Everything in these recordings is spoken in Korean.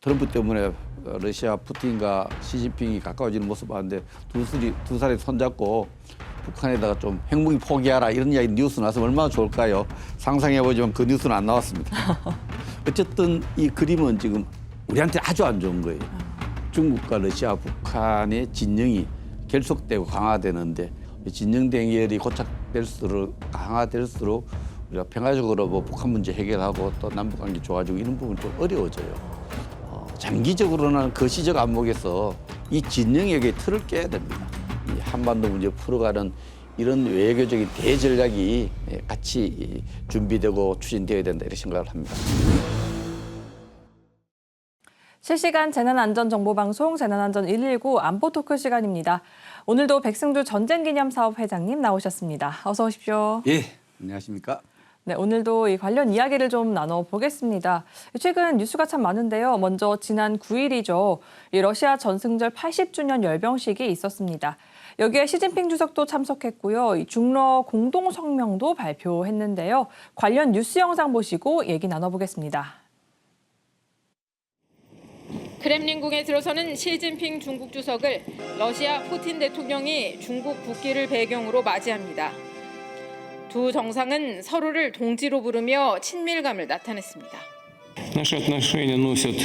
트럼프 때문에 러시아 푸틴과 시진핑이 가까워지는 모습 봤는데 두 살이 두 살이 손잡고 북한에다가 좀 핵무기 포기하라 이런 이야기 뉴스 나왔으면 얼마나 좋을까요? 상상해 보지만 그 뉴스는 안 나왔습니다. 어쨌든 이 그림은 지금 우리한테 아주 안 좋은 거예요. 중국과 러시아, 북한의 진영이 결속되고 강화되는데 이 진영 대결이 고착될수록 강화될수록 우리가 평화적으로 뭐 북한 문제 해결하고 또 남북 관계 좋아지고 이런 부분 좀 어려워져요. 어, 장기적으로는 거시적 안목에서 이 진영에게 틀을 깨야 됩니다. 이 한반도 문제 풀어가는 이런 외교적인 대전략이 예, 같이 준비되고 추진되어야 된다 이렇게 생각을 합니다. 실시간 재난안전정보방송 재난안전 119 안보 토크 시간입니다. 오늘도 백승주 전쟁기념사업 회장님 나오셨습니다. 어서 오십시오. 예, 안녕하십니까? 네, 오늘도 이 관련 이야기를 좀 나눠보겠습니다. 최근 뉴스가 참 많은데요. 먼저 지난 9일이죠. 이 러시아 전승절 80주년 열병식이 있었습니다. 여기에 시진핑 주석도 참석했고요. 이 중러 공동 성명도 발표했는데요. 관련 뉴스 영상 보시고 얘기 나눠보겠습니다. 크렘린궁에 들어서는 시진핑 중국 주석을 러시아 푸틴 대통령이 중국 국기를 배경으로 맞이합니다. 두 정상은 서로를 동지로 부르며 친밀감을 나타냈습니다. Наши отношения носят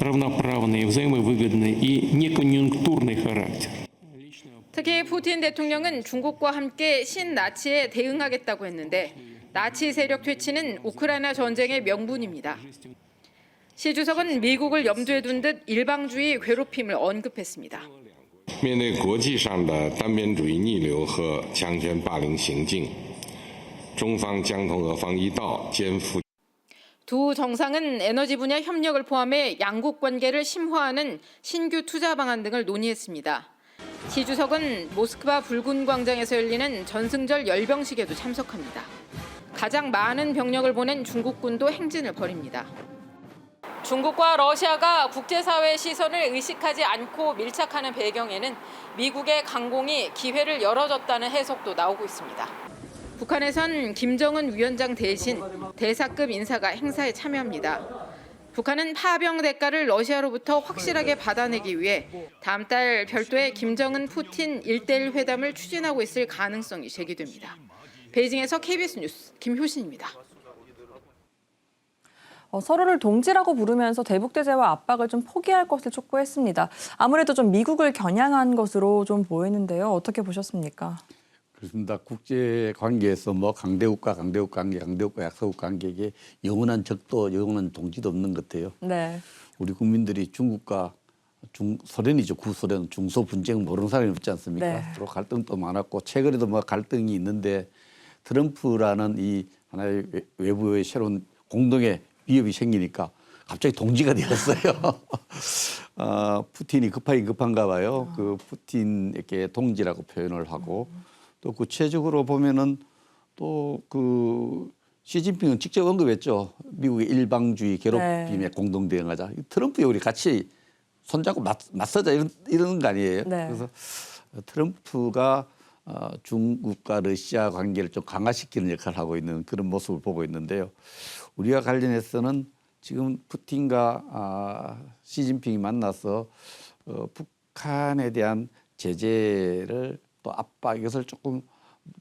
равноправный, взаимовыгодный и неконъюнктурный характер. 특히 푸틴 대통령은 중국과 함께 신나치에 대응하겠다고 했는데 나치 세력 퇴치는 우크라이나 전쟁의 명분입니다. 시 주석은 미국을 염두에 둔 듯 일방주의 괴롭힘을 언급했습니다. 面对国际上的单边主义逆流和强权霸凌行径， 두 정상은 에너지 분야 협력을 포함해 양국 관계를 심화하는 신규 투자 방안 등을 논의했습니다. 시 주석은 모스크바 붉은 광장에서 열리는 전승절 열병식에도 참석합니다. 가장 많은 병력을 보낸 중국군도 행진을 벌입니다. 중국과 러시아가 국제사회의 시선을 의식하지 않고 밀착하는 배경에는 미국의 강공이 기회를 열어줬다는 해석도 나오고 있습니다. 북한에선 김정은 위원장 대신 대사급 인사가 행사에 참여합니다. 북한은 파병 대가를 러시아로부터 확실하게 받아내기 위해 다음 달 별도의 김정은 푸틴 1대1 회담을 추진하고 있을 가능성이 제기됩니다. 베이징에서 KBS 뉴스 김효신입니다. 어, 서로를 동지라고 부르면서 대북 제재와 압박을 좀 포기할 것을 촉구했습니다. 아무래도 좀 미국을 겨냥한 것으로 좀 보이는데요. 어떻게 보셨습니까? 그렇습니다. 국제 관계에서 뭐 강대국과 강대국 관계, 강대국과 약소국 관계에 영원한 적도, 영원한 동지도 없는 것 같아요. 네. 우리 국민들이 중국과 중 소련이죠 구소련 중소 분쟁 모르는 사람이 없지 않습니까? 네. 서로 갈등도 많았고 최근에도 뭐 갈등이 있는데 트럼프라는 이 하나의 외- 외부의 새로운 공동의 위협이 생기니까 갑자기 동지가 되었어요. 어, 푸틴이 급하긴 급한가 봐요. 그 푸틴에게 동지라고 표현을 하고 또 구체적으로 보면은 또 그 시진핑은 직접 언급했죠. 미국의 일방주의 괴롭힘에 네. 공동 대응하자. 트럼프에 우리 같이 손잡고 맞, 맞서자 이런, 이런 거 아니에요. 네. 그래서 트럼프가 어, 중국과 러시아 관계를 좀 강화시키는 역할을 하고 있는 그런 모습을 보고 있는데요. 우리와 관련해서는 지금 푸틴과 아, 시진핑이 만나서 어, 북한에 대한 제재를 또 압박 이것을 조금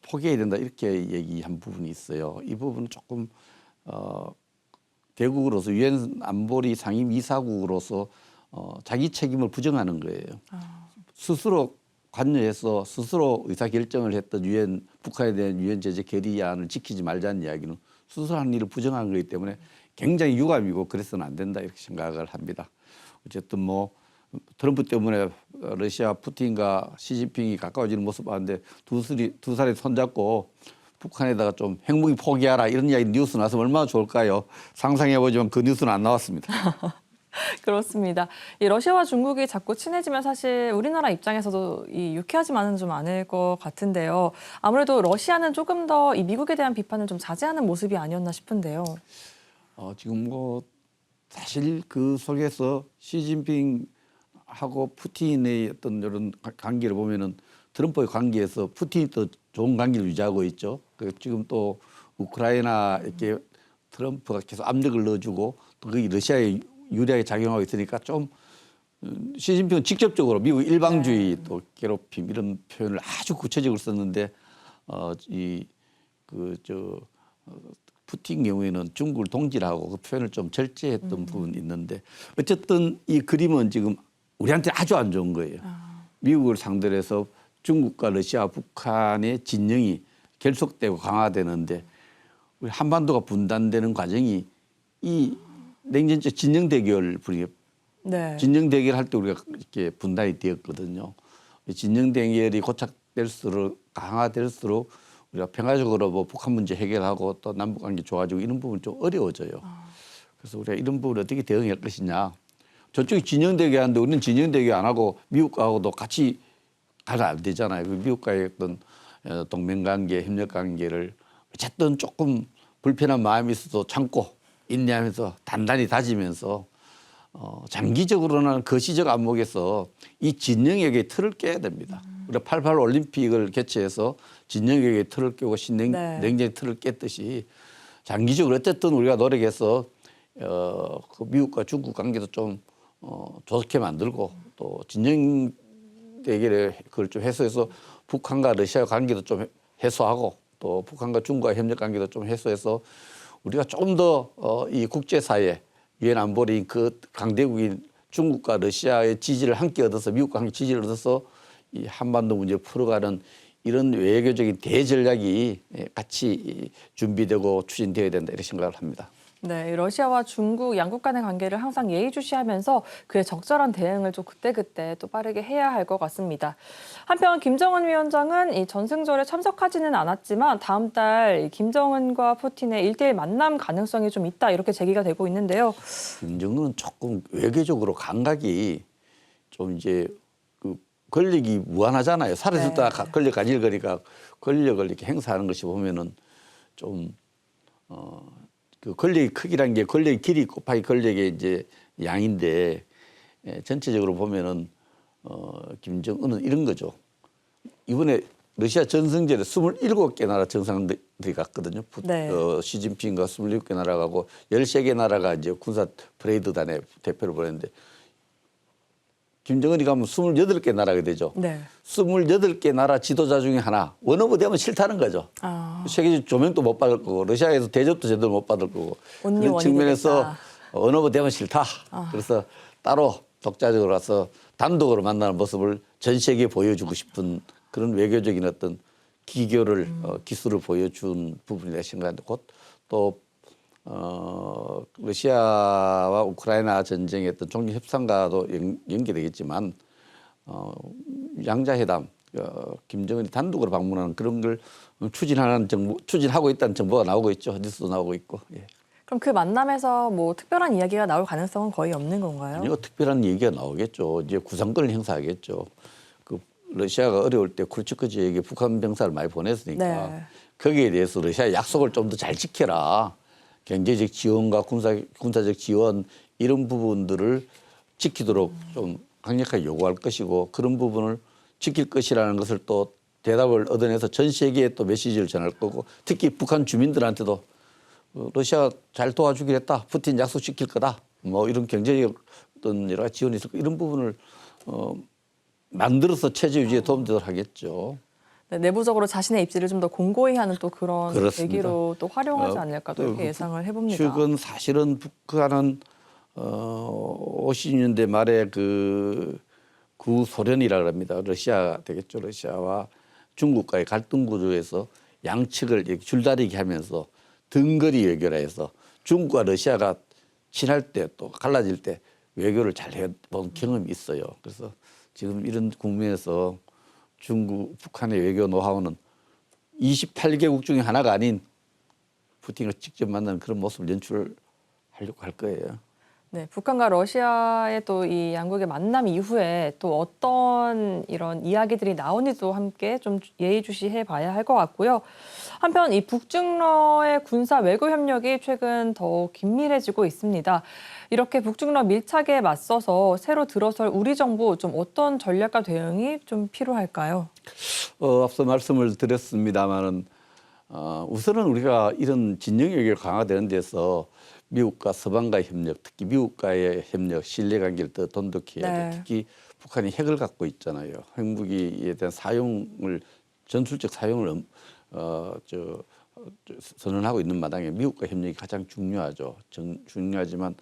포기해야 된다 이렇게 얘기한 부분이 있어요. 이 부분은 조금 어, 대국으로서 유엔 안보리 상임 이사국으로서 어, 자기 책임을 부정하는 거예요. 스스로 관여해서 스스로 의사 결정을 했던 유엔 북한에 대한 유엔 제재 결의안을 지키지 말자는 이야기는 스스로 한 일을 부정한 거기 때문에 굉장히 유감이고 그래서는 안 된다 이렇게 생각을 합니다. 어쨌든 뭐 트럼프 때문에 러시아 푸틴과 시진핑이 가까워지는 모습 봤는데 두 살이 두 살이 손잡고 북한에다가 좀 핵무기 포기하라 이런 이야기 뉴스 나서 얼마나 좋을까요? 상상해 보지만 그 뉴스는 안 나왔습니다. 그렇습니다. 이 러시아와 중국이 자꾸 친해지면 사실 우리나라 입장에서도 이 유쾌하지만은 좀 않을 것 같은데요. 아무래도 러시아는 조금 더 이 미국에 대한 비판을 좀 자제하는 모습이 아니었나 싶은데요. 어, 지금 뭐 사실 그 속에서 시진핑 하고 푸틴의 어떤 이런 가- 관계를 보면은 트럼프의 관계에서 푸틴이 더 좋은 관계를 유지하고 있죠. 그 지금 또 우크라이나 이렇게 트럼프가 계속 압력을 넣어주고 또 거기 러시아의 유리하게 작용하고 있으니까 좀 음, 시진핑은 직접적으로 미국 일방주의 또 괴롭힘 이런 표현을 아주 구체적으로 썼는데 어, 어이그 저 푸틴 경우에는 중국을 동질하고 그 표현을 좀 절제했던 부분이 있는데 어쨌든 이 그림은 지금 우리한테 아주 안 좋은 거예요. 미국을 상대로 해서 중국과 러시아, 북한의 진영이 결속되고 강화되는데 우리 한반도가 분단되는 과정이 이 냉전적 진영 대결 분위기 네. 진영 대결 할 때 우리가 이렇게 분단이 되었거든요. 이 진영 대결이 고착될수록 강화될수록 우리가 평화적으로 뭐 북한 문제 해결하고 또 남북 관계 좋아지고 이런 부분 좀 어려워져요. 그래서 우리가 이런 부분 어떻게 대응할 것이냐. 저쪽이 진영 대결 하는데 우리는 진영 대결 안 하고 미국하고도 같이 가면 안 되잖아요. 그 미국과의 어떤 어, 동맹 관계, 협력 관계를 어쨌든 조금 불편한 마음이 있어도 참고 인내하면서 단단히 다지면서 어, 장기적으로는 거시적 안목에서 이 진영에게 틀을 깨야 됩니다. 우리가 88 올림픽을 개최해서 진영에게 틀을 깨고 신냉 네. 냉전의 틀을 깼듯이 장기적으로 어쨌든 우리가 노력해서 어, 그 미국과 중국 관계도 좀 어, 좋게 만들고 또 진영 대결에 그걸 좀 해소해서 북한과 러시아 관계도 좀 해소하고 또 북한과 중국과 협력 관계도 좀 해소해서 우리가 좀더 어, 이 국제사회 유엔 안보리 그 강대국인 중국과 러시아의 지지를 함께 얻어서 미국과 함께 지지를 얻어서 이 한반도 문제를 풀어가는 이런 외교적인 대전략이 예, 같이 이 준비되고 추진되어야 된다 이렇게 생각을 합니다. 네, 이 러시아와 중국 양국 간의 관계를 항상 예의주시하면서 그에 적절한 대응을 좀 그때그때 또 빠르게 해야 할 것 같습니다. 한편 김정은 위원장은 이 전승절에 참석하지는 않았지만 다음 달이 김정은과 푸틴의 일대일 만남 가능성이 좀 있다 이렇게 제기가 되고 있는데요. 김정은은 조금 외교적으로 감각이 좀 이제 그 권력이 무한하잖아요. 살아있을 때 네. 가- 권력 가질 거니까 권력을 이렇게 행사하는 것이 보면은 좀 어, 그 권력의 크기란 게 권력의 길이 곱하기 권력의 이제 양인데 예, 전체적으로 보면은 어, 김정은은 이런 거죠. 이번에 러시아 전승절에 27개 나라 정상들이 갔거든요. 푸- 네. 어, 시진핑과 27개 나라 가고 13개 나라가 이제 군사 프레이드단에 대표를 보냈는데 김정은이 가면 28개 나라가 되죠. 네. 28개 나라 지도자 중에 하나 원어부 되면 싫다는 거죠. 아. 세계적 조명도 못 받을 거고 러시아에서 대접도 제대로 못 받을 거고 그런 측면에서. 아. 언어부 되면 싫다. 그래서 따로 독자적으로 와서 단독으로 만나는 모습을 전 세계에 보여주고 싶은 그런 외교적인 어떤 기교를 음. 어, 기술을 보여준 부분이라 생각하는데 곧또 어, 러시아와 우크라이나 전쟁의 어떤 종교 협상과도 연, 연계되겠지만 어, 양자회담 어, 김정은이 단독으로 방문하는 그런 걸 추진하는 정보 추진하고 있다는 정보가 나오고 있죠 뉴스도 나오고 있고 예. 그럼 그 만남에서 뭐 특별한 이야기가 나올 가능성은 거의 없는 건가요? 아니요 특별한 얘기가 나오겠죠 이제 구상권을 행사하겠죠 그 러시아가 어려울 때 크루츠크지에게 북한 병사를 많이 보냈으니까 네. 거기에 대해서 러시아 약속을 좀 더 잘 지켜라 경제적 지원과 군사 군사적 지원 이런 부분들을 지키도록 좀 강력하게 요구할 것이고 그런 부분을 지킬 것이라는 것을 또 대답을 얻어내서 전 세계에 또 메시지를 전할 거고 특히 북한 주민들한테도 어, 러시아 잘 도와주기로 했다. 푸틴 약속시킬 거다. 뭐 이런 경제적 어떤 여러 가지 지원이 있을 거 이런 부분을 어, 만들어서 체제 유지에 도움되도록 하겠죠. 네, 내부적으로 자신의 입지를 좀 더 공고히 하는 또 그런 그렇습니다. 계기로 또 활용하지 어, 않을까 또또 이렇게 예상을 해봅니다. 최근 사실은 북한은 어 50년대 말에 그 구소련이라 그럽니다. 러시아 되겠죠. 러시아와 중국과의 갈등 구조에서 양측을 줄다리기 하면서 등거리 외교라 해서 중국과 러시아가 친할 때 또 갈라질 때 외교를 잘 해본 경험이 있어요. 그래서 지금 이런 국면에서 중국, 북한의 외교 노하우는 28개국 중에 하나가 아닌 푸틴을 직접 만나는 그런 모습을 연출하려고 할 거예요. 네, 북한과 러시아의 또 이 양국의 만남 이후에 또 어떤 이런 이야기들이 나오는지도 함께 좀 예의주시해 봐야 할 것 같고요. 한편 이 북중러의 군사 외교 협력이 최근 더욱 긴밀해지고 있습니다. 이렇게 북중러 밀착에 맞서서 새로 들어설 우리 정부 좀 어떤 전략과 대응이 좀 필요할까요? 어, 앞서 말씀을 드렸습니다마는 어, 우선은 우리가 이런 진영 외교를 강화되는 데서 미국과 서방과의 협력, 특히 미국과의 협력, 신뢰 관계를 더 돈독해야 네. 돼. 특히 북한이 핵을 갖고 있잖아요. 핵무기에 대한 사용을 전술적 사용을 엄- 어, 저, 어, 저 선언하고 있는 마당에 미국과 협력이 가장 중요하죠. 정, 중요하지만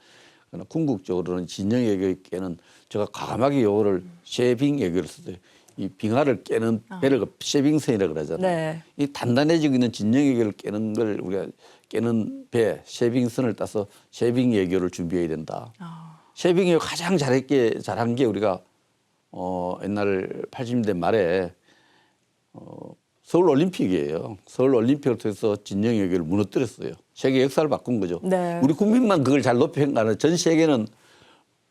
그러나 궁극적으로는 진영 외교의 깨는 제가 과감하게 요거를 쉐빙 외교를 썼어요. 이 빙하를 깨는 배를 쉐빙선이라고 그러잖아요. 네. 이 단단해지고 있는 진영 외교를 깨는 걸 우리가 깨는 배 쉐빙선을 따서 쉐빙 외교를 준비해야 된다. 쉐빙 외교 가장 잘했게 잘한 게 우리가 어 옛날 80년대 말에 어 서울 올림픽이에요. 서울 올림픽을 통해서 진영 외교를 무너뜨렸어요. 세계 역사를 바꾼 거죠. 네. 우리 국민만 그걸 잘 높이 평가하는 전 세계는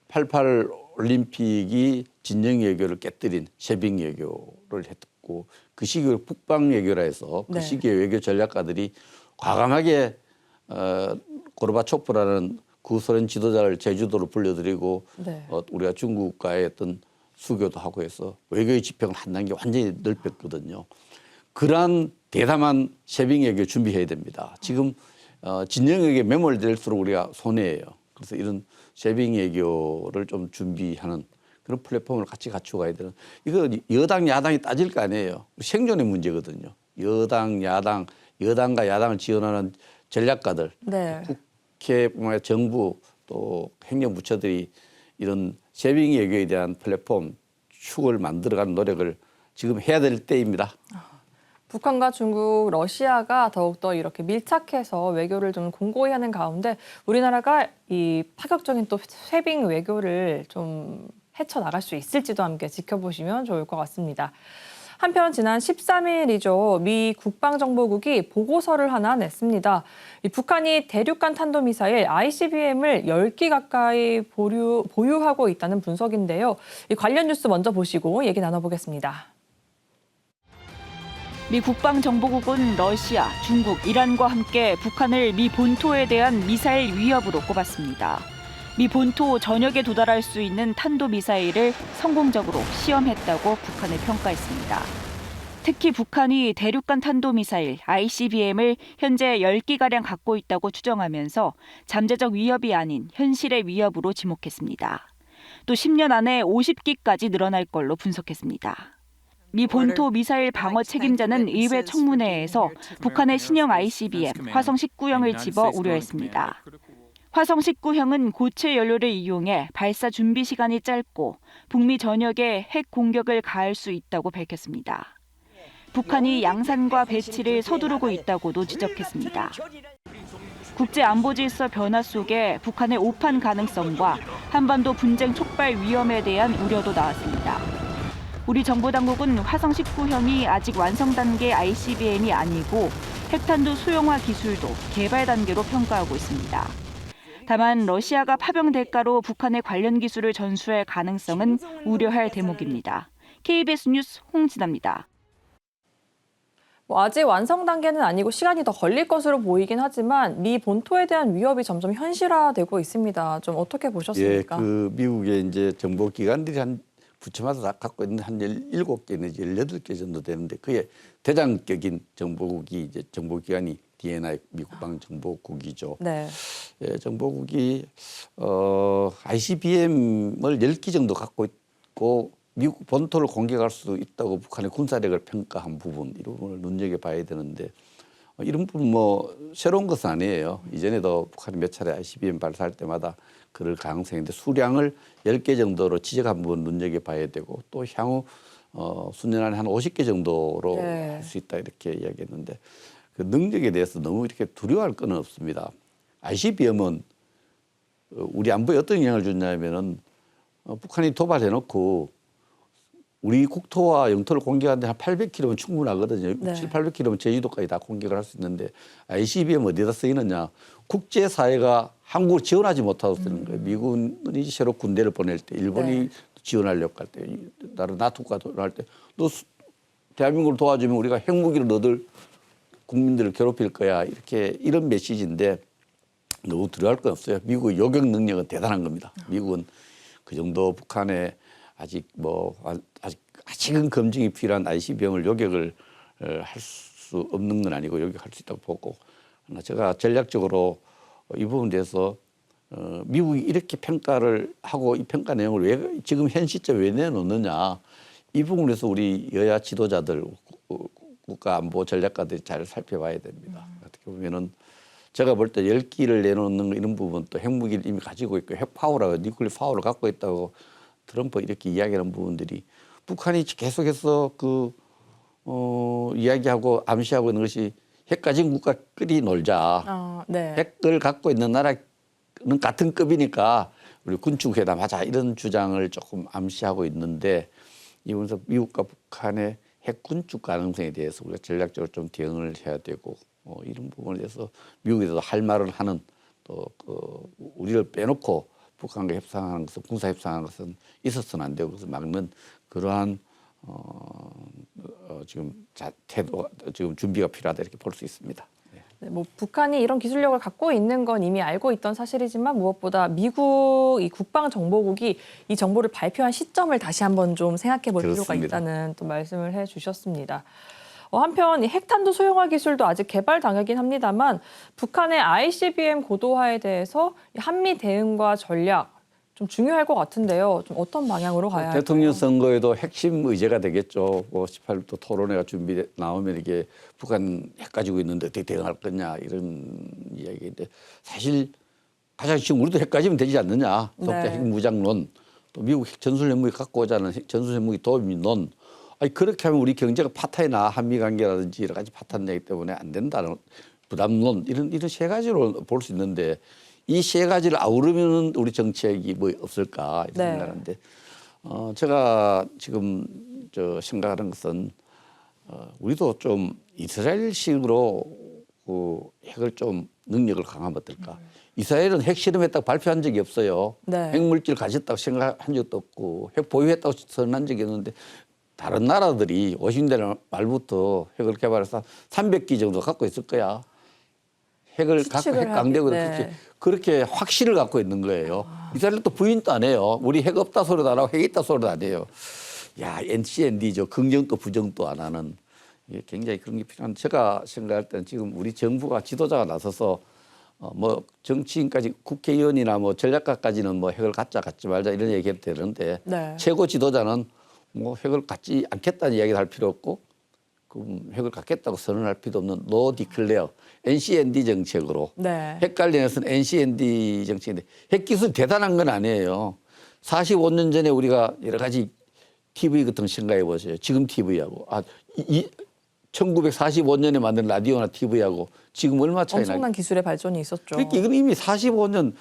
88 올림픽이 진영 외교를 깨뜨린 쉐빙 외교를 했고 그 시기에 북방 외교라 해서 그 네. 시기에 외교 전략가들이 과감하게 어, 고르바초프라는 구소련 지도자를 제주도로 불려들이고 네. 어, 우리가 중국과의 어떤 수교도 하고 해서 외교의 지평을 한 단계 완전히 넓혔거든요. 그러한 대담한 쉐빙 외교 준비해야 됩니다. 지금 어, 진영에게 매몰될수록 우리가 손해예요. 그래서 이런 쉐빙 외교를 좀 준비하는 그런 플랫폼을 같이 갖추어 가야 되는 이거 여당 야당이 따질 거 아니에요. 생존의 문제거든요. 여당 야당 여당과 야당을 지원하는 전략가들 네. 아니라 정부 또 행정부처들이 이런 쉐빙 외교에 대한 플랫폼 축을 만들어가는 노력을 지금 해야 될 때입니다. 북한과 중국, 러시아가 더욱더 이렇게 밀착해서 외교를 좀 공고히 하는 가운데 우리나라가 이 파격적인 또 쇄빙 외교를 좀 헤쳐나갈 수 있을지도 함께 지켜보시면 좋을 것 같습니다. 한편 지난 13일이죠. 미 국방정보국이 보고서를 하나 냈습니다. 이 북한이 대륙간 탄도미사일 ICBM을 10기 가까이 보유, 보유하고 있다는 분석인데요. 이 관련 뉴스 먼저 보시고 얘기 나눠보겠습니다. 미 국방정보국은 러시아, 중국, 이란과 함께 북한을 미 본토에 대한 미사일 위협으로 꼽았습니다. 미 본토 전역에 도달할 수 있는 탄도미사일을 성공적으로 시험했다고 북한을 평가했습니다. 특히 북한이 대륙간 탄도미사일 ICBM을 현재 10기가량 갖고 있다고 추정하면서 잠재적 위협이 아닌 현실의 위협으로 지목했습니다. 또 10년 안에 50기까지 늘어날 걸로 분석했습니다. 미 본토 미사일 방어 책임자는 의회 청문회에서 북한의 신형 ICBM 화성 19형을 집어 우려했습니다. 화성 19형은 고체 연료를 이용해 발사 준비 시간이 짧고 북미 전역에 핵 공격을 가할 수 있다고 밝혔습니다. 북한이 양산과 배치를 서두르고 있다고도 지적했습니다. 국제 안보 질서 변화 속에 북한의 오판 가능성과 한반도 분쟁 촉발 위험에 대한 우려도 나왔습니다. 우리 정부 당국은 화성 19형이 아직 완성 단계 ICBM이 아니고 핵탄두 수용화 기술도 개발 단계로 평가하고 있습니다. 다만 러시아가 파병 대가로 북한의 관련 기술을 전수할 가능성은 우려할 대목입니다. KBS 뉴스 홍진아입니다. 뭐 아직 완성 단계는 아니고 시간이 더 걸릴 것으로 보이긴 하지만 미 본토에 대한 위협이 점점 현실화되고 있습니다. 좀 어떻게 보셨습니까? 예, 그 미국의 이제 정보 기관들이 한 부처마다 다 갖고 있는 한 17개 내지 18개 정도 되는데 그의 대장격인 정보국이 이제 정보기관이 DNI 미국 방 정보국이죠. 네. 예, 정보국이 어 ICBM을 10기 정도 갖고 있고 미국 본토를 공격할 수 있다고 북한의 군사력을 평가한 부분 이 부분을 눈여겨 봐야 되는데 어, 이런 부분 뭐 새로운 것은 아니에요. 이전에도 북한이 몇 차례 ICBM 발사할 때마다 그럴 가능성인데 수량을 10개 정도로 지적한 부분 눈여겨 봐야 되고 또 향후 어, 수년 안에 한 50개 정도로 네. 할수 있다 이렇게 이야기했는데 그 능력에 대해서 너무 이렇게 두려워할 건 없습니다. ICBM은 어, 우리 안보에 어떤 영향을 주냐면은 어, 북한이 도발해놓고 우리 국토와 영토를 공격하는데 한 800km면 충분하거든요. 네. 7, 800km면 제주도까지 다 공격을 할 수 있는데 ICBM 어디다 쓰이느냐? 국제 사회가 한국을 지원하지 못하고 쓰는 거예요. 미군이 새로 군대를 보낼 때, 일본이 네. 지원하려고 할 때, 나름 나토가 도할 때, 또 수- 대한민국을 도와주면 우리가 핵무기를 너들 국민들을 괴롭힐 거야. 이렇게 이런 메시지인데 너무 두려워할 건 없어요. 미국의 요격 능력은 대단한 겁니다. 미국은 그 정도 북한에 아직 뭐 아- 아직 아직은 검증이 필요한 ICBM을 요격을 어, 할수 없는 건 아니고 요격할 수 있다고 보고 제가 전략적으로 이 부분에 대해서 어, 미국이 이렇게 평가를 하고 이 평가 내용을 왜 지금 현 시점 왜 내놓느냐 이 부분에서 우리 여야 지도자들 국- 국가안보 전략가들이 잘 살펴봐야 됩니다. 어떻게 보면은 제가 볼 때 열기를 내놓는 거 이런 부분 또 핵무기를 이미 가지고 있고 핵파워라고 니클리 파워를 갖고 있다고 트럼프 이렇게 이야기하는 부분들이 북한이 계속해서 그 어, 이야기하고 암시하고 있는 것이 핵 가진 국가 끼리 놀자. 아, 네. 핵을 갖고 있는 나라는 같은 급이니까 우리 군축회담 하자 이런 주장을 조금 암시하고 있는데 이분서 미국과 북한의 핵 군축 가능성에 대해서 우리가 전략적으로 좀 대응을 해야 되고 어, 이런 부분에 대해서 미국에도 할 말을 하는 또 그 우리를 빼놓고 북한과 협상하는 것은 군사 협상하는 것은 있어서는 안 되고 그것을 막는 그러한 어, 어, 지금 자, 태도 지금 준비가 필요하다 이렇게 볼 수 있습니다. 네. 네, 뭐 북한이 이런 기술력을 갖고 있는 건 이미 알고 있던 사실이지만 무엇보다 미국 이 국방 정보국이 이 정보를 발표한 시점을 다시 한번 좀 생각해 볼 필요가. 있다는 또 말씀을 해 주셨습니다. 어, 한편 이 핵탄두 소형화 기술도 아직 개발 단계긴 합니다만 북한의 ICBM 고도화에 대해서 이 한미 대응과 전략 좀 중요할 것 같은데요. 좀 어떤 방향으로 가야 할까요? 대통령 선거에도 핵심 의제가 되겠죠. 뭐 18도 토론회가 준비 나오면 이게 북한 핵 가지고 있는데 어떻게 대응할 거냐 이런 이야기인데 사실 가장 지금 우리도 핵 가지면 되지 않느냐. 독자 네. 핵 무장론 또 미국 핵 전술 핵무기 갖고 오자는 핵 전술 핵무기 도입론. 아니 그렇게 하면 우리 경제가 파탄이 나 한미 관계라든지 여러 가지 파탄 내기 때문에 안 된다는 부담론 이런 이런 세 가지로 볼 수 있는데 이 세 가지를 아우르면 우리 정책이 뭐 없을까 이런 네. 생각하는데 어 제가 지금 저 생각하는 것은 어 우리도 좀 이스라엘식으로 그 핵을 좀 능력을 강하면 어떨까? 이스라엘은 핵 실험했다고 발표한 적이 없어요. 네. 핵물질 가졌다고 생각한 적도 없고 핵 보유했다고 선언한 적이 없는데 다른 나라들이 50년대 말부터 핵을 개발해서 300기 정도 갖고 있을 거야. 핵을 갖고 핵 강대국 하기- 네. 그렇게 그렇게 확신을 갖고 있는 거예요. 이스라엘도 부인도 안 해요. 우리 핵 없다 소리도 안 하고 핵 있다 소리도 안 해요. 야, NCND죠. 긍정도 부정도 안 하는 이게 굉장히 그런 게 필요한. 제가 생각할 때는 지금 우리 정부가 지도자가 나서서 어, 뭐 정치인까지 국회의원이나 뭐 전략가까지는 뭐 핵을 갖자 갖지 말자 이런 얘기해도 되는데 네. 최고 지도자는 뭐 핵을 갖지 않겠다는 이야기를 할 필요 없고 그 핵을 갖겠다고 선언할 필요도 없는 노 디클레어 NCND 정책으로 네. 핵 관련해서는 NCND 정책인데 핵 기술 대단한 건 아니에요. 45년 전에 우리가 여러 가지 TV 같은 거 생각해 보세요. 지금 TV하고 아, 이, 이 1945년에 만든 라디오나 TV하고 지금 얼마 차이 나? 엄청난 기술의 발전이 있었죠. 그러니까 이건 이미 45년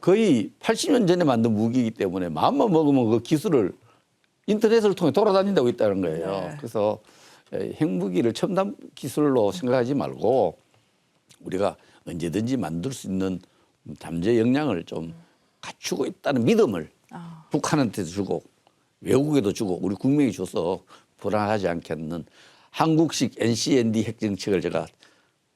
거의 80년 전에 만든 무기이기 때문에 마음만 먹으면 그 기술을 인터넷을 통해 돌아다닌다고 있다는 거예요. 네. 그래서 에, 핵무기를 첨단 기술로 생각하지 말고 우리가 언제든지 만들 수 있는 잠재 역량을 좀 갖추고 있다는 믿음을 아. 북한한테 주고 외국에도 주고 우리 국민이 줘서 불안하지 않겠는 한국식 NCND 핵 정책을 제가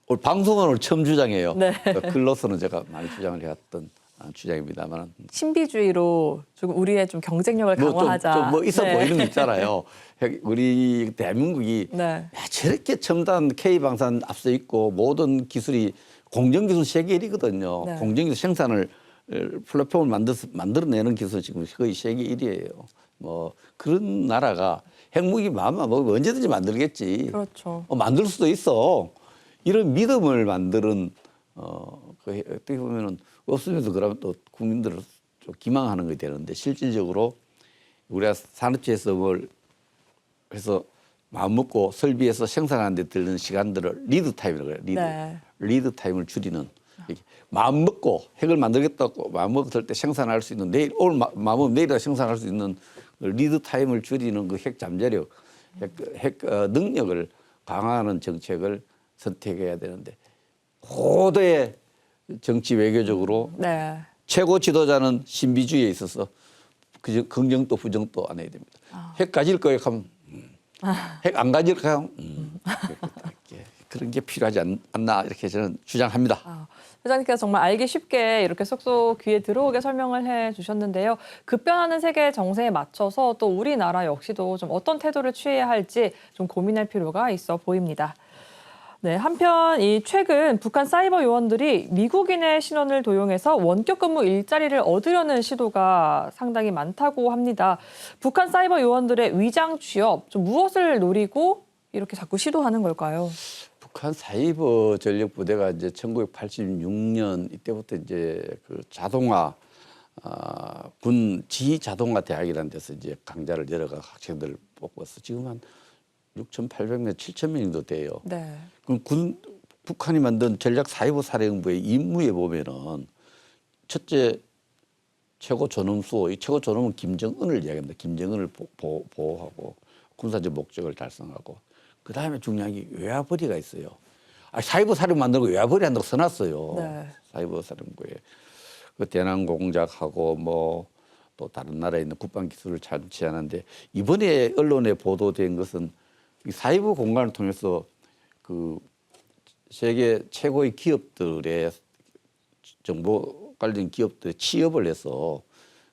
오늘 오늘 처음 주장해요. 네. 그 글로서는 제가 많이 주장을 해왔던 아, 주장입니다만 신비주의로 조금 우리의 좀 경쟁력을 뭐좀 강화하자. 뭐 있어 네. 보이는 거 있잖아요. 핵- 우리 대한민국이 네. 야, 저렇게 첨단 K 방산 앞서 있고 모든 기술이 공정 기술 세계 1위거든요. 네. 공정 기술 생산을 어, 플랫폼을 만들 만들어내는 기술 지금 거의 세계 1위예요. 뭐 그런 나라가 핵무기 마음만 먹으면 언제든지 만들겠지. 그렇죠. 어, 만들 수도 있어. 이런 믿음을 만드는 어, 그 해- 어떻게 보면은 없으면서 그러면 또 국민들을 좀 기망하는 게 되는데 실질적으로 우리가 산업체에서 뭘 해서 마음 먹고 설비해서 생산하는 데 들는 시간들을 리드 타임이라고 해요. 리드. 네. 리드 타임을 줄이는 이렇게 마음 먹고 핵을 만들겠다고 마음 먹었을 때 생산할 수 있는 내일 오늘 마, 마음은 내일이라 생산할 수 있는 그 리드 타임을 줄이는 그 핵 잠재력, 핵, 핵 어, 능력을 강화하는 정책을 선택해야 되는데 고도의 정치 외교적으로 네. 최고 지도자는 신비주의에 있어서 그 긍정도 부정도 안 해야 됩니다. 핵 가질 거에 하면 음. 핵안 가질 거에 하면 음. 그런 게 필요하지 않, 않나 이렇게 저는 주장합니다. 아, 회장님께서 정말 알기 쉽게 이렇게 쏙쏙 귀에 들어오게 설명을 해 주셨는데요. 급변하는 세계 정세에 맞춰서 또 우리나라 역시도 좀 어떤 태도를 취해야 할지 좀 고민할 필요가 있어 보입니다. 네, 한편 이 최근 북한 사이버 요원들이 미국인의 신원을 도용해서 원격 근무 일자리를 얻으려는 시도가 상당히 많다고 합니다. 북한 사이버 요원들의 위장 취업, 좀 무엇을 노리고 이렇게 자꾸 시도하는 걸까요? 북한 사이버 전력 부대가 이제 1986년 이때부터 이제 그 자동화 아, 군 지휘 자동화 대학이라는 데서 이제 강좌를 여러 가 학생들 뽑아서 지금 한 6,800명, 7,000명 정도 돼요. 네. 그럼 군 북한이 만든 전략 사이버 사령부의 임무에 보면은 첫째 최고 존엄수, 이 최고 존엄은 김정은을 이야기합니다. 김정은을 보, 보, 보호하고 군사적 목적을 달성하고 그 다음에 중요한 게 외화벌이가 있어요. 아, 사이버 사령 만들고 외화벌이 한다고 써놨어요. 네. 사이버 사령부에 그 대남 공작하고 뭐 또 다른 나라에 있는 국방 기술을 참치하는데 이번에 언론에 보도된 것은 이 사이버 공간을 통해서 그 세계 최고의 기업들의 정보 관련 기업들의 취업을 해서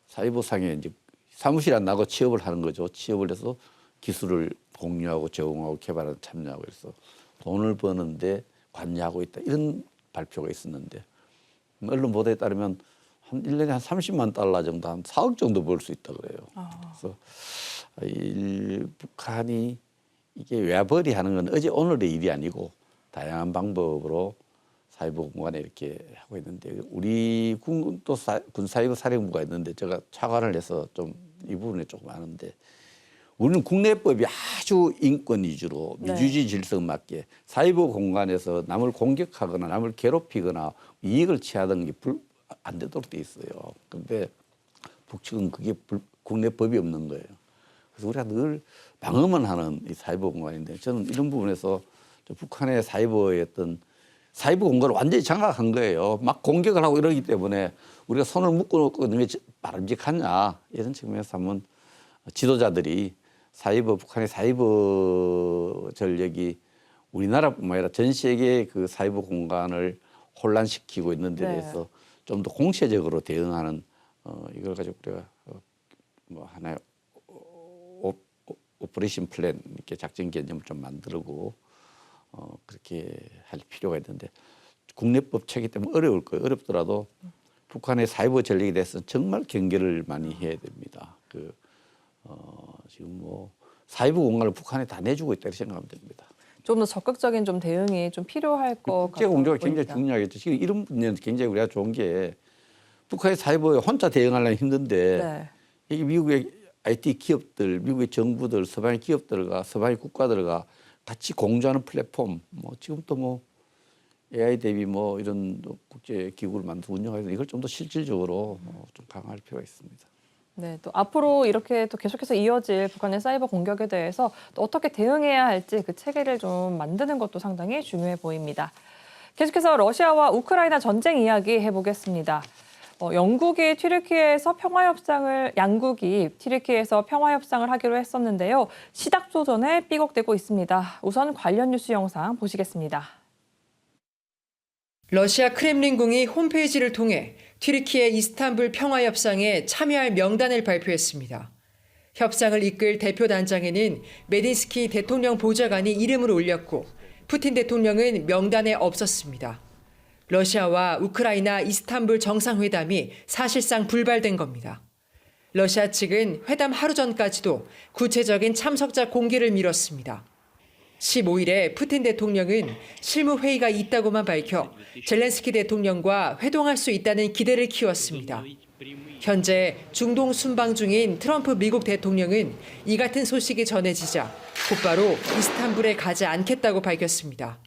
사이버상에 이제 사무실 안 나고 취업을 하는 거죠. 취업을 해서 기술을 공유하고 제공하고 개발하는 참여하고 해서 돈을 버는데 관여하고 있다. 이런 발표가 있었는데 언론 보도에 따르면 한 1년에 한 30만 달러 정도 한 4억 정도 벌 수 있다 그래요. 그래서 이 북한이 이게 외벌이 하는 건 어제 오늘의 일이 아니고 다양한 방법으로 사이버 공간에 이렇게 하고 있는데 우리 군도 사, 군 사이버 사령부가 있는데 제가 차관을 해서 좀 이 부분에 조금 아는데 우리는 국내법이 아주 인권 위주로 네. 민주주의 질서 맞게 사이버 공간에서 남을 공격하거나 남을 괴롭히거나 이익을 취하던 게안 되도록 돼 있어요. 근데 북측은 그게 불, 국내 법이 없는 거예요. 그래서 우리가 늘 방어만 하는 이 사이버 공간인데 저는 이런 부분에서 저 북한의 사이버의 어떤 사이버 공간을 완전히 장악한 거예요. 막 공격을 하고 이러기 때문에 우리가 손을 묶어놓고 있는 게 바람직하냐 이런 측면에서 하면 지도자들이 사이버 북한의 사이버 전력이 우리나라뿐만 아니라 전 세계 그 사이버 공간을 혼란시키고 있는 데 네. 대해서 좀더 공세적으로 대응하는 어, 이걸 가지고 우리가 어, 뭐 하나의 오, 오, 오퍼레이션 플랜 이렇게 작전 개념을 좀 만들고 어, 그렇게 할 필요가 있는데 국내법 체계 때문에 어려울 거예요. 어렵더라도 북한의 사이버 전력에 대해서 정말 경계를 많이 해야 됩니다. 그 어, 지금 뭐 사이버 공간을 북한에 다 내주고 있다 이렇게 생각하면 됩니다. 좀 더 적극적인 좀 대응이 좀 필요할 것 국제 같아요. 공조가 굉장히 중요하겠죠. 지금 이런 분야는 굉장히 우리가 좋은 게 북한의 사이버에 혼자 대응하려면 힘든데 네. 이게 미국의 IT 기업들, 미국의 정부들, 서방의 기업들과 서방의 국가들과 같이 공조하는 플랫폼, 뭐 지금 또 뭐 AI 대비 뭐 이런 국제 기구를 만들어 운영해서 이걸 좀 더 실질적으로 어, 좀 강화할 필요가 있습니다. 네, 또 앞으로 이렇게 또 계속해서 이어질 북한의 사이버 공격에 대해서 또 어떻게 대응해야 할지 그 체계를 좀 만드는 것도 상당히 중요해 보입니다. 계속해서 러시아와 우크라이나 전쟁 이야기 해보겠습니다. 어, 영국이 튀르키예에서 평화 협상을 양국이 튀르키예에서 평화 협상을 하기로 했었는데요. 시닥조 전에 삐걱대고 있습니다. 우선 관련 뉴스 영상 보시겠습니다. 러시아 크렘린궁이 홈페이지를 통해 튀르키예 이스탄불 평화협상에 참여할 명단을 발표했습니다. 협상을 이끌 대표 단장에는 메딘스키 대통령 보좌관이 이름을 올렸고 푸틴 대통령은 명단에 없었습니다. 러시아와 우크라이나 이스탄불 정상회담이 사실상 불발된 겁니다. 러시아 측은 회담 하루 전까지도 구체적인 참석자 공개를 미뤘습니다. 15일에 푸틴 대통령은 실무회의가 있다고만 밝혀 젤렌스키 대통령과 회동할 수 있다는 기대를 키웠습니다. 현재 중동 순방 중인 트럼프 미국 대통령은 이 같은 소식이 전해지자 곧바로 이스탄불에 가지 않겠다고 밝혔습니다.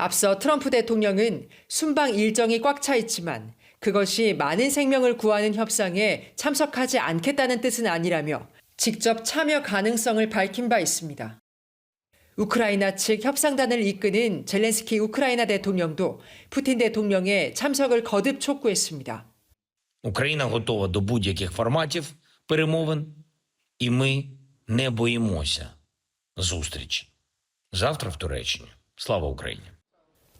앞서 트럼프 대통령은 순방 일정이 꽉 차 있지만 그것이 많은 생명을 구하는 협상에 참석하지 않겠다는 뜻은 아니라며 직접 참여 가능성을 밝힌 바 있습니다. 우크라이나 측 협상단을 이끄는 젤렌스키 우크라이나 대통령도 푸틴 대통령의 참석을 거듭 촉구했습니다. Україна готова до будь-яких форматів перемовин, і ми не боїмося зустрічі. Завтра в Туреччині. Слава Україні!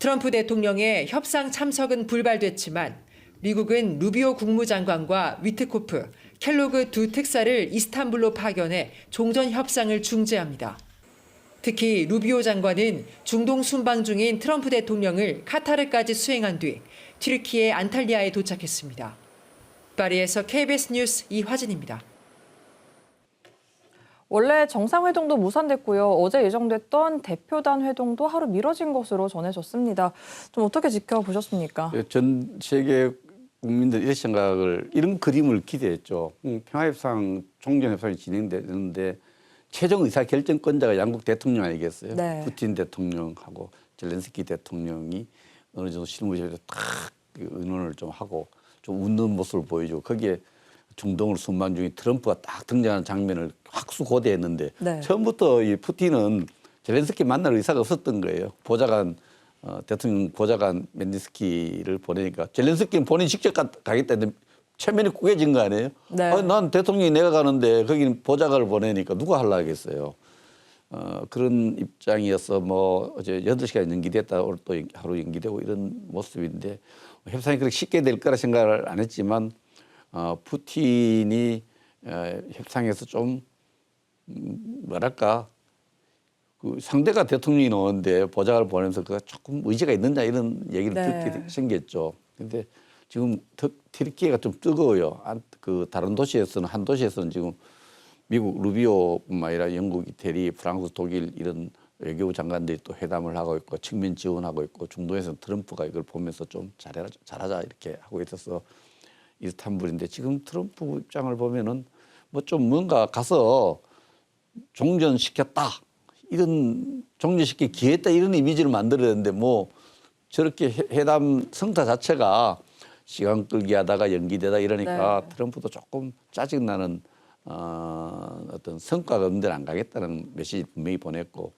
트럼프 대통령의 협상 참석은 불발됐지만 미국은 루비오 국무장관과 위트코프, 켈로그 두 특사를 이스탄불로 파견해 종전 협상을 중재합니다. 특히 루비오 장관은 중동 순방 중인 트럼프 대통령을 카타르까지 수행한 뒤 튀르키예 안탈리아에 도착했습니다. 파리에서 KBS 뉴스 이화진입니다. 원래 정상회동도 무산됐고요. 어제 예정됐던 대표단 회동도 하루 미뤄진 것으로 전해졌습니다. 좀 어떻게 지켜보셨습니까? 예, 전 세계 국민들 이런 생각을 이런 그림을 기대했죠. 음, 평화협상 종전협상이 진행되는데 최종 의사 결정권자가 양국 대통령 아니겠어요? 네. 푸틴 대통령하고 젤렌스키 대통령이 어느 정도 실무실에서 탁그 의논을 좀 하고 좀 웃는 모습을 보여주고 거기에 중동을 순방 중에 트럼프가 딱 등장하는 장면을 확수고대했는데 네. 처음부터 이 푸틴은 젤렌스키 만날 의사가 없었던 거예요. 보좌관 어, 대통령 보좌관 멘디스키를 보내니까 젤렌스키는 본인 직접 가, 가겠다 했는데 체면이 꾸겨진 거 아니에요? 네. 아니, 난 대통령이 내가 가는데 거기는 보좌관을 보내니까 누가 하려 하겠어요. 어, 그런 입장이어서 뭐 어제 여덟 시간 연기됐다 오늘 또 연- 하루 연기되고 이런 모습인데 협상이 그렇게 쉽게 될 거라 생각을 안 했지만 어, 푸틴이 어, 협상에서 좀 음, 뭐랄까 그 상대가 대통령이 나오는데 보좌관을 보내면서 그가 조금 의지가 있느냐 이런 얘기를 네. 듣게 생겼죠. 근데 지금 터- 튀르키예가 좀 뜨거워요. 안- 그 다른 도시에서는 한 도시에서는 지금 미국 루비오뿐만 아니라 영국, 이태리, 프랑스, 독일 이런 외교부 장관들이 또 회담을 하고 있고 측면 지원하고 있고 중동에서는 트럼프가 이걸 보면서 좀 잘해라, 잘하자 이렇게 하고 있어서 이스탄불인데 지금 트럼프 입장을 보면은 뭐 좀 뭔가 가서 종전시켰다 이런 종전시키기 기회했다 이런 이미지를 만들었는데 뭐 저렇게 회- 회담 성타 자체가 시간 끌기 하다가 연기되다 이러니까 네. 트럼프도 조금 짜증나는 어, 어떤 성과가 없는 데는 안 가겠다는 메시지 분명히 보냈고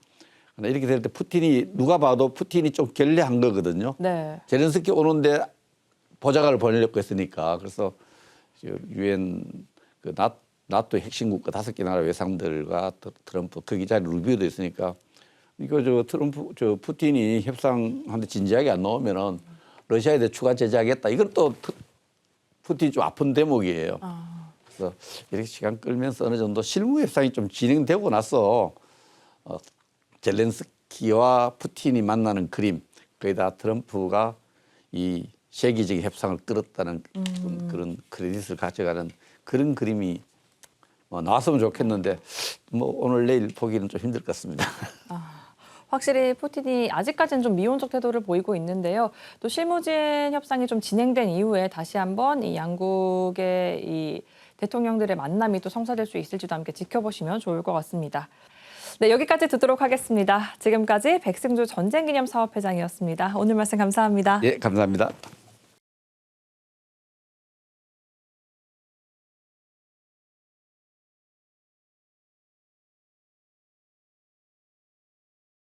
이렇게 될 때 푸틴이 누가 봐도 푸틴이 좀 결례한 거거든요. 네. 제렌스키 오는데 보좌관을 보내려고 했으니까 그래서 유엔 그 나- 나토 핵심 국가 다섯 개 나라 외상들과 트- 트럼프 거기 자리 루비오도 있으니까 이거 저 트럼프 저 푸틴이 협상하는데 진지하게 안 나오면은 러시아에 대해 추가 제재하겠다. 이건 또 트- 푸틴이 좀 아픈 대목이에요. 그래서 이렇게 시간 끌면서 어느 정도 실무 협상이 좀 진행되고 나서 어, 젤렌스키와 푸틴이 만나는 그림 거기다 트럼프가 이 세계적인 협상을 끌었다는 그런- 그런 크레딧을 가져가는 그런 그림이 뭐 나왔으면 좋겠는데 뭐 오늘 내일 보기는 좀 힘들 것 같습니다. 확실히 푸틴이 아직까지는 좀 미온적 태도를 보이고 있는데요. 또 실무진 협상이 좀 진행된 이후에 다시 한번 이 양국의 이 대통령들의 만남이 또 성사될 수 있을지도 함께 지켜보시면 좋을 것 같습니다. 네, 여기까지 듣도록 하겠습니다. 지금까지 백승주 전쟁기념사업회장이었습니다. 오늘 말씀 감사합니다. 예, 감사합니다.